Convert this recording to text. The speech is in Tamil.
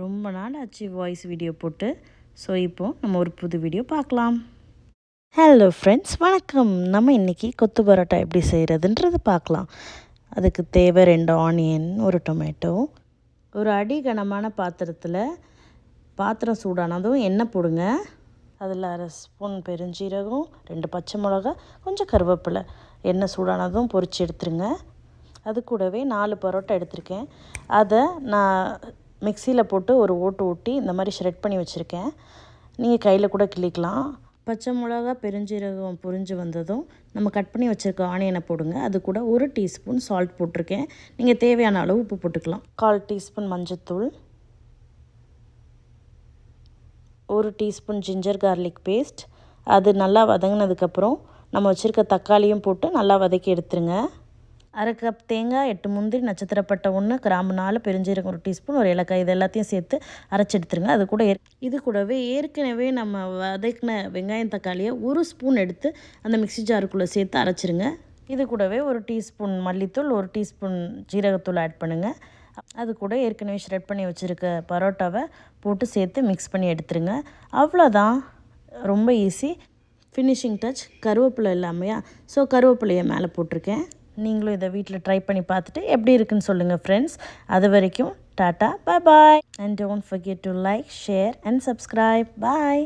ரொம்ப நாள் ஆச்சு வாய்ஸ் வீடியோ போட்டு. ஸோ இப்போது நம்ம ஒரு புது வீடியோ பார்க்கலாம். ஹலோ ஃப்ரெண்ட்ஸ் வணக்கம். நம்ம இன்றைக்கி கொத்து பரோட்டா எப்படி செய்கிறதுன்றது பார்க்கலாம். அதுக்கு தேவை ரெண்டு ஆனியன் ஒரு டொமேட்டோ ஒரு அடி கனமான பாத்திரத்தில் பாத்திரம் சூடானதும் எண்ணெய் போடுங்க. அதில் அரை ஸ்பூன் பெருஞ்சீரகம் ரெண்டு பச்சை மிளகா கொஞ்சம் கருவேப்பிலை. எண்ணெய் சூடானதும் பொரிச்சு எடுத்துருங்க. அது கூடவே நாலு பரோட்டா எடுத்திருக்கேன். அதை நான் மிக்சியில் போட்டு ஒரு ஓட்டு ஊட்டி இந்த மாதிரி ஷ்ரெட் பண்ணி வச்சுருக்கேன். நீங்கள் கையில் கூட கிள்ளிக்கலாம். பச்சை மிளகா பெருஞ்சீரகம் பொரிஞ்சு வந்ததும் நம்ம கட் பண்ணி வச்சுருக்க ஆனியனை போடுங்க. அது கூட ஒரு டீஸ்பூன் சால்ட் போட்டிருக்கேன். நீங்கள் தேவையான அளவு உப்பு போட்டுக்கலாம். கால் டீஸ்பூன் மஞ்சத்தூள். ஒரு டீஸ்பூன் ஜிஞ்சர் கார்லிக் பேஸ்ட் அது நல்லா வதங்கினதுக்கப்புறம் நம்ம வச்சுருக்க தக்காளியும் போட்டு நல்லா வதக்கி எடுத்துருங்க. அரை கப் தேங்காய் எட்டு முந்திரி நட்சத்திரப்பட்டை ஒன்று கிராம்பு நாலு பெருஞ்சீரகம் ஒரு டீஸ்பூன் ஒரு ஏலக்காய் இது எல்லாத்தையும் சேர்த்து அரைச்சி எடுத்துருங்க. அது கூட இது கூடவே ஏற்கனவே நம்ம வதக்கின வெங்காயம் தக்காளியை ஒரு ஸ்பூன் எடுத்து அந்த மிக்சி ஜாருக்குள்ளே சேர்த்து அரைச்சிருங்க. இது கூடவே ஒரு டீஸ்பூன் மல்லித்தூள் ஒரு டீஸ்பூன் ஜீரகத்தூள் ஆட் பண்ணுங்கள் அது கூட ஏற்கனவே ஷ்ரெட் பண்ணி வச்சுருக்க பரோட்டாவை போட்டு சேர்த்து மிக்ஸ் பண்ணி எடுத்துருங்க. அவ்வளோதான். ரொம்ப ஈஸி ஃபினிஷிங் டச் கருவேப்பிலை இல்லாமையா? ஸோ கருவேப்பிலையை மேலே போட்டிருக்கேன். நீங்களும் இதை வீட்டில் ட்ரை பண்ணி பார்த்துட்டு எப்படி இருக்குன்னு சொல்லுங்கள் ஃப்ரெண்ட்ஸ் அது வரைக்கும் tata bye bye and don't forget to like share and subscribe bye